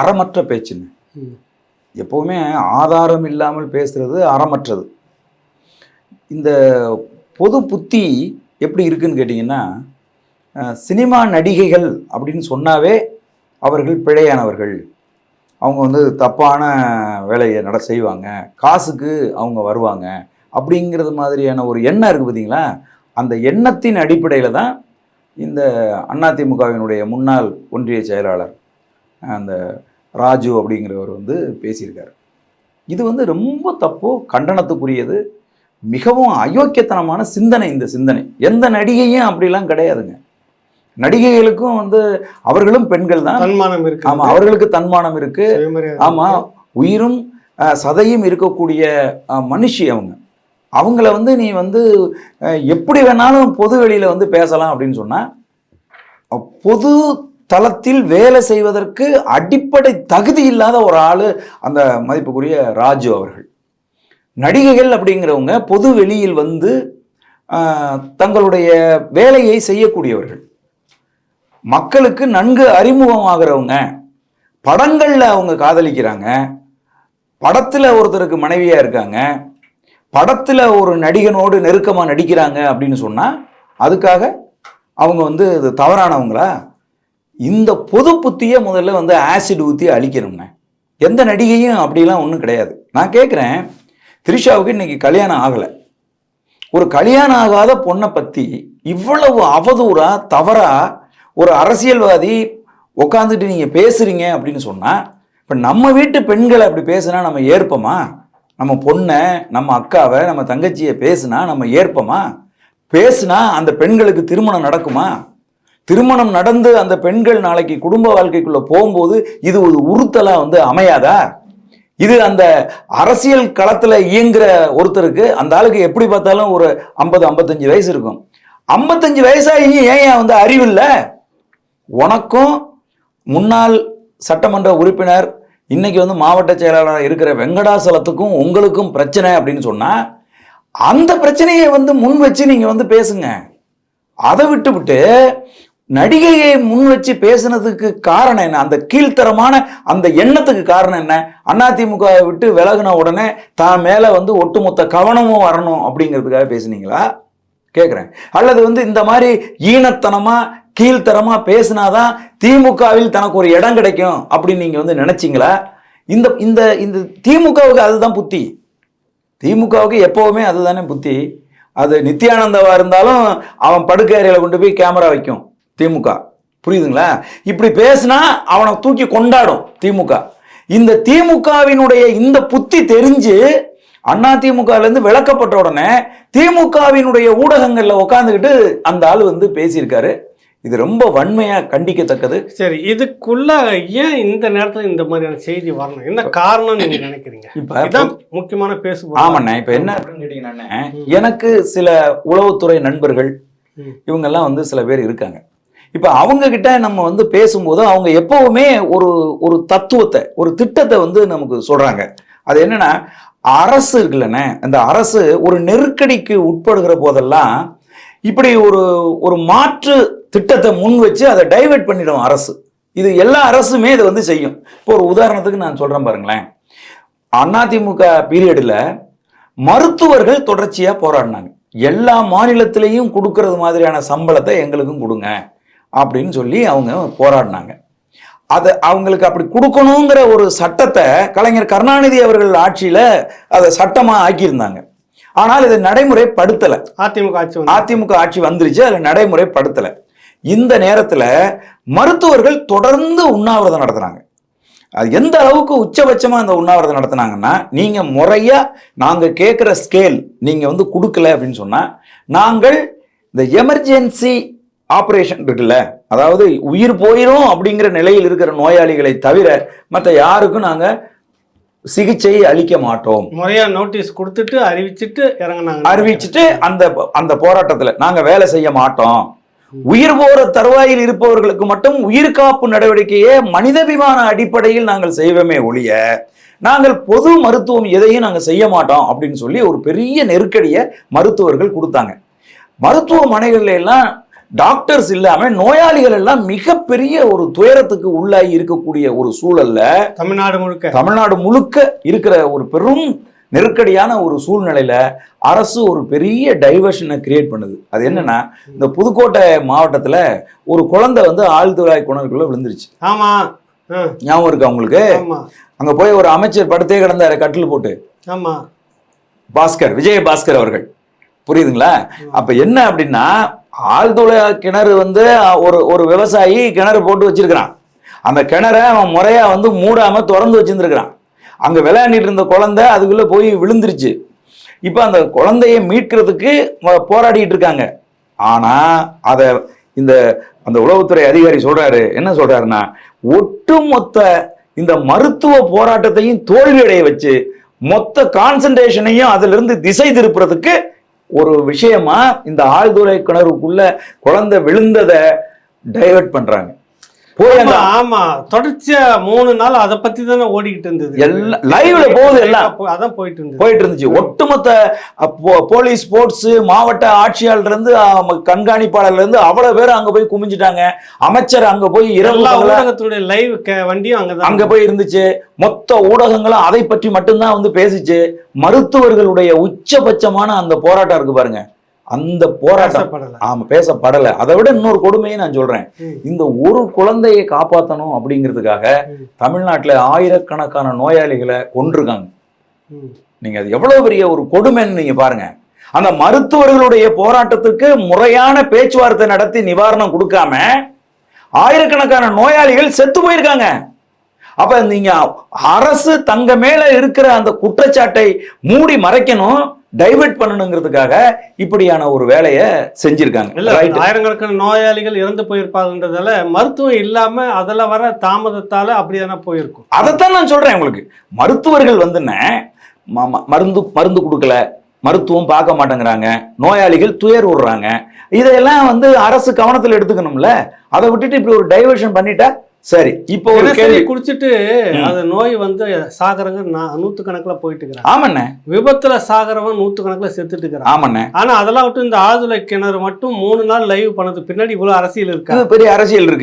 அறமற்ற பேச்சுங்க. ம். எப்பவுமே ஆதாரம் இல்லாமல் பேசுறது அறமற்றது. இந்த பொது புத்தி எப்படி இருக்குன்னு கேட்டிங்கன்னா சினிமா நடிகைகள் அப்படின்னு சொன்னாவே அவர்கள் பிழையானவர்கள். அவங்க வந்து தப்பான வேலையை நட செய்வாங்க. காசுக்கு அவங்க வருவாங்க. அப்படிங்கிறது மாதிரியான ஒரு எண்ணம் இருக்குது பார்த்தீங்களா? அந்த எண்ணத்தின் அடிப்படையில் தான் இந்த அதிமுகவினுடைய முன்னாள் ஒன்றிய செயலாளர் அந்த ராஜு அப்படிங்கிறவர் வந்து பேசியிருக்காரு. இது வந்து ரொம்ப தப்பு கண்டனத்துக்குரியது மிகவும் அயோக்கியத்தனமான சிந்தனை இந்த சிந்தனை. எந்த நடிகையும் அப்படிலாம் கிடையாதுங்க. நடிகைகளுக்கும் வந்து அவர்களும் பெண்கள் தான். தன்மானம் இருக்கு. ஆமா அவர்களுக்கு தன்மானம் இருக்கு. ஆமா உயிரும் சதையும் இருக்கக்கூடிய மனுஷி அவங்க. அவங்கள வந்து நீ வந்து எப்படி வேணாலும் பொது வெளியில வந்து பேசலாம் அப்படின்னு சொன்னா பொது தளத்தில் வேலை செய்வதற்கு அடிப்படை தகுதி இல்லாத ஒரு ஆள் அந்த மதிப்புக்குரிய ராஜு அவர்கள். நடிகைகள் அப்படிங்கிறவங்க பொது வெளியில் வந்து தங்களுடைய வேலையை செய்யக்கூடியவர்கள். மக்களுக்கு நன்கு அறிமுகமாகிறவங்க படங்களில் அவங்க காதலிக்கிறாங்க படத்தில் ஒருத்தருக்கு மனைவியாக இருக்காங்க படத்தில் ஒரு நடிகனோடு நெருக்கமாக நடிக்கிறாங்க அப்படின்னு சொன்னால் அதுக்காக அவங்க வந்து இது தவறானவங்களா? இந்த பொது புத்தியை முதல்ல வந்து ஆசிட் ஊற்றி அழிக்கணுங்க எந்த நடிகையும் அப்படிலாம் ஒன்றும் கிடையாது. நான் கேட்குறேன் த்ரிஷாவுக்கு இன்னைக்கு கல்யாணம் ஆகலை. ஒரு கல்யாணம் ஆகாத பொண்ணை பற்றி இவ்வளவு அவதூறாக தவறாக ஒரு அரசியல்வாதி உட்காந்துட்டு நீங்கள் பேசுகிறீங்க அப்படின்னு சொன்னால் இப்போ நம்ம வீட்டு பெண்களை அப்படி பேசுனா நம்ம ஏற்போமா? நம்ம பொண்ணை நம்ம அக்காவை நம்ம தங்கச்சியை பேசுனா நம்ம ஏற்போமா? பேசுனா அந்த பெண்களுக்கு திருமணம் நடக்குமா? திருமணம் நடந்து அந்த பெண்கள் நாளைக்கு குடும்ப வாழ்க்கைக்குள்ள போகும்போது இது ஒரு உறுத்தலா வந்து அமையாதா? இது அந்த அரசியல் களத்துல இயங்குற ஒருத்தருக்கு அந்த ஆளுக்கு எப்படி பார்த்தாலும் ஒரு ஐம்பது ஐம்பத்தஞ்சு வயசு இருக்கும். ஐம்பத்தஞ்சு வயசாகி ஏன் ஏன் வந்து அறிவில்ல? உனக்கும் முன்னாள் சட்டமன்ற உறுப்பினர் இன்னைக்கு வந்து மாவட்ட செயலாளராக இருக்கிற வெங்கடாசலத்துக்கும் உங்களுக்கும் பிரச்சனை அப்படின்னு சொன்னால் அந்த பிரச்சனையை வந்து முன் வச்சு நீங்கள் வந்து பேசுங்க. அதை விட்டுவிட்டு நடிகையை முன் வச்சு பேசுனதுக்கு காரணம் என்ன? அந்த கீழ்த்தரமான அந்த எண்ணத்துக்கு காரணம் என்ன? அதிமுக விட்டு விலகுன உடனே தான் மேல வந்து ஒட்டுமொத்த கவனமும் வரணும் அப்படிங்கிறதுக்காக பேசுனீங்களா? கேட்குறேன் அல்லது வந்து இந்த மாதிரி ஈனத்தனமா கீழ்த்தரமா பேசினாதான் திமுகவில் தனக்கு ஒரு இடம் கிடைக்கும் அப்படின்னு நீங்க வந்து நினைச்சீங்களா? இந்த இந்த இந்த திமுகவுக்கு அதுதான் புத்தி. திமுகவுக்கு எப்பவுமே அதுதானே புத்தி. அது நித்யானந்தவா இருந்தாலும் அவன் படுக்கை அறையில கொண்டு போய் கேமரா வைக்கும். திமுக. புரியுதுங்களா? இப்படி பேசினா அவனை தூக்கி கொண்டாடும் திமுக. இந்த திமுகவினுடைய இந்த புத்தி தெரிஞ்சு அண்ணா திமுகல இருந்து விளக்கப்பட்ட உடனே திமுகவினுடைய ஊடகங்கள்ல உட்காந்துக்கிட்டு அந்த ஆள் வந்து பேசியிருக்காரு. இது ரொம்ப வன்மையா கண்டிக்கத்தக்கது. சரி இதுக்குள்ள ஏன் இந்த நேரத்துல இந்த மாதிரியான செய்தி வரணும்? என்ன காரணம் நீங்க நினைக்கிறீங்க? இப்ப முக்கியமான பேசு ஆமாண்ணே இப்ப என்ன? அப்படின்னு கேட்டீங்கன்னா எனக்கு சில உளவுத்துறை நண்பர்கள். இவங்கெல்லாம் வந்து சில பேர் இருக்காங்க. இப்போ அவங்க கிட்ட நம்ம வந்து பேசும்போது அவங்க எப்பவுமே ஒரு ஒரு தத்துவத்தை ஒரு திட்டத்தை வந்து நமக்கு சொல்றாங்க. அது என்னன்னா அரசு இருக்குல்லண்ணே அந்த அரசு ஒரு நெருக்கடிக்கு உட்படுகிற போதெல்லாம் இப்படி ஒரு ஒரு மாற்று திட்டத்தை முன் வச்சு அதை டைவர்ட் பண்ணிடும் அரசு. இது எல்லா அரசுமே இதை வந்து செய்யும். இப்போ ஒரு உதாரணத்துக்கு நான் சொல்றேன் பாருங்களேன். அதிமுக பீரியடில் மருத்துவர்கள் தொடர்ச்சியாக போராடினாங்க. எல்லா மாநிலத்திலையும் கொடுக்கறது மாதிரியான சம்பளத்தை எங்களுக்கும் கொடுங்க. அப்படின்னு சொல்லி அவங்க போராடினாங்க. அதை அவங்களுக்கு அப்படி கொடுக்கணுங்கிற ஒரு சட்டத்தை கலைஞர் கருணாநிதி அவர்கள் ஆட்சியில அதை சட்டமா ஆக்கியிருந்தாங்க. ஆனால் இதை நடைமுறைப்படுத்தல. அதிமுக ஆட்சி அதிமுக ஆட்சி வந்துருச்சு அதில் நடைமுறைப்படுத்தல. இந்த நேரத்துல மருத்துவர்கள் தொடர்ந்து உண்ணாவிரதம் நடத்துனாங்க. அது எந்த அளவுக்கு உச்சபட்சமா அந்த உண்ணாவிரதம் நடத்துனாங்கன்னா நீங்க முறையா நாங்க கேட்குற ஸ்கேல் நீங்க வந்து கொடுக்கல அப்படின்னு சொன்னா நாங்கள் இந்த எமர்ஜென்சி ஆபரேஷன் இருக்குல்ல? அதாவது உயிர் போயிரும் அப்படிங்கிற நிலையில் இருக்கிற நோயாளிகளை தவிர மற்ற யாருக்கும் நாங்க சிகிச்சை அளிக்க மாட்டோம். முறையா நோட்டீஸ் கொடுத்துட்டு அறிவிச்சிட்டு இறங்குனாங்க. அறிவிச்சுட்டு அந்த அந்த போராட்டத்துல நாங்க வேலை செய்ய மாட்டோம். உயிர் போற தருவாயில் இருப்பவர்களுக்கு மட்டும் உயிர் காப்பு நடவடிக்கையை மனிதாபிமான அடிப்படையில் நாங்கள் செய்வோமே ஒழிய நாங்கள் பொது மருத்துவம் எதையும் நாங்கள் செய்ய மாட்டோம் அப்படின்னு சொல்லி ஒரு பெரிய நெருக்கடியை மருத்துவர்கள் கொடுத்தாங்க. மருத்துவமனைகள்ல எல்லாம் டாக்டர்ஸ் இல்லாம நோயாளிகள் எல்லாம் மிகப்பெரிய ஒரு துயரத்துக்கு உள்ளாகி இருக்கக்கூடிய ஒரு சூழல்ல தமிழ்நாடு முழுக்க. தமிழ்நாடு முழுக்க இருக்கிற ஒரு பெரும் நெருக்கடியான ஒரு சூழ்நிலையில அரசு ஒரு பெரிய டைவர்ஷனை கிரியேட் பண்ணுது. அது என்னன்னா இந்த புதுக்கோட்டை மாவட்டத்துல ஒரு குழந்தை வந்து ஆழ்துளாய் குணருக்குள்ள விழுந்துருச்சு. ஆமா. ஞாபகம் இருக்கு அவங்களுக்கு அங்க போய் ஒரு அமைச்சர் படுத்தே கிடந்தாரு கட்டில் போட்டு. ஆமா. பாஸ்கர் விஜய பாஸ்கர் அவர்கள். புரியுதுங்களா? அப்ப என்ன அப்படின்னா ஆழ்துளை கிணறு வந்து ஒரு ஒரு விவசாயி கிணறு போட்டு வச்சிருக்கிறான். அந்த கிணறை அவன் முறையா வந்து மூடாம திறந்து வச்சிருந்துருக்கிறான். அங்க விளையாடிட்டு இருந்த குழந்தை அதுக்குள்ள போய் விழுந்துருச்சு. இப்போ அந்த குழந்தைய மீட்கிறதுக்கு போராடிட்டு இருக்காங்க. ஆனா அத இந்த அந்த உளவுத்துறை அதிகாரி சொல்றாரு. என்ன சொல்றாருன்னா ஒட்டுமொத்த இந்த மருத்துவ போராட்டத்தையும் தோல்வியடைய வச்சு மொத்த கான்சன்ட்ரேஷனையும் அதுல இருந்து திசை திருப்புறதுக்கு ஒரு விஷயமா இந்த ஆழ்துளை கிணறுக்குள்ள குழந்தை விழுந்ததை டைவர்ட் பண்றாங்க. ஆமா, தொடர்ச்சியா மூணு நாள் அதை பத்தி தானே ஓடிக்கிட்டு இருந்தது. எல்லாம் லைவ்ல போகுது எல்லாம். அதான் போயிட்டு இருந்தது. போயிட்டு இருந்துச்சு. ஒட்டுமொத்த போலீஸ் ஸ்போர்ட்ஸ் மாவட்ட இருந்து ம- கண்காணிப்பாளர்ல இருந்து அவ்வளவு பேர் அங்க போய் குமிஞ்சிட்டாங்க. அமைச்சர் அங்க போய் இரவு ஊடகத்துடைய லைவ் வண்டியும் அங்கதான் அங்க போய் இருந்துச்சு. மொத்த ஊடகங்களும் அதை பற்றி மட்டும்தான் வந்து பேசிச்சு. மருத்துவர்களுடைய உச்சபட்சமான அந்த போராட்டம் இருக்கு பாருங்க. அந்த போராட்டம். ஆமா பேசப்படல. அதை விட இன்னொரு கொடுமையை நான் சொல்றேன். இந்த ஒரு குழந்தையை காப்பாத்தணும் அப்படிங்கிறதுக்காக. தமிழ்நாட்டுல ஆயிரக்கணக்கான நோயாளிகளை கொண்டிருக்காங்க. நீங்க அது எவ்வளவு பெரிய ஒரு கொடுமைன்னு நீங்க பாருங்க. அந்த மருத்துவர்களுடைய போராட்டத்துக்கு முறையான பேச்சுவார்த்தை நடத்தி நிவாரணம் கொடுக்காம ஆயிரக்கணக்கான நோயாளிகள் செத்து போயிருக்காங்க. அப்ப நீங்க அரசு தங்க மேல இருக்கிற அந்த குற்றச்சாட்டை மூடி மறைக்கணும். டைவர்ட் பண்ணணுங்கிறதுக்காக இப்படியான ஒரு வேலையை செஞ்சிருக்காங்க. இல்ல. ஆயிரக்கணக்கான நோயாளிகள் இறந்து போயிருப்பாங்கன்றதால மருத்துவம் இல்லாம அதுல வர தாமதத்தால அப்படிதானே போயிருக்கும். அதைத்தான் நான் சொல்றேன் உங்களுக்கு. மருத்துவர்கள் வந்துன்னு மருந்து மருந்து கொடுக்கல மருத்துவம் பார்க்க மாட்டேங்கிறாங்க நோயாளிகள் துயர் விடுறாங்க இதையெல்லாம் வந்து அரசு கவனத்தில் எடுத்துக்கணும்ல. அதை விட்டுட்டு இப்படி ஒரு டைவர்ஷன் பண்ணிட்டா சரி இப்போ ஒரு கேள்வி குடிச்சிட்டு. அது நோய் வந்து சாகரங்க நூத்து கணக்குல போயிட்டு இருக்கிறாங்க ஆமண்ணே. விபத்துல சாகரவன் நூத்து கணக்குல செத்துட்டு இருக்கிறான் ஆமண்ணே. ஆனா அதெல்லாம் விட்டு இந்த ஆழ்துளை கிணறு மட்டும் மூணு நாள் லைவ் பண்ணது. பின்னாடி இவ்வளவு அரசியல் இருக்கா? பெரிய அரசியல் இருக்கு.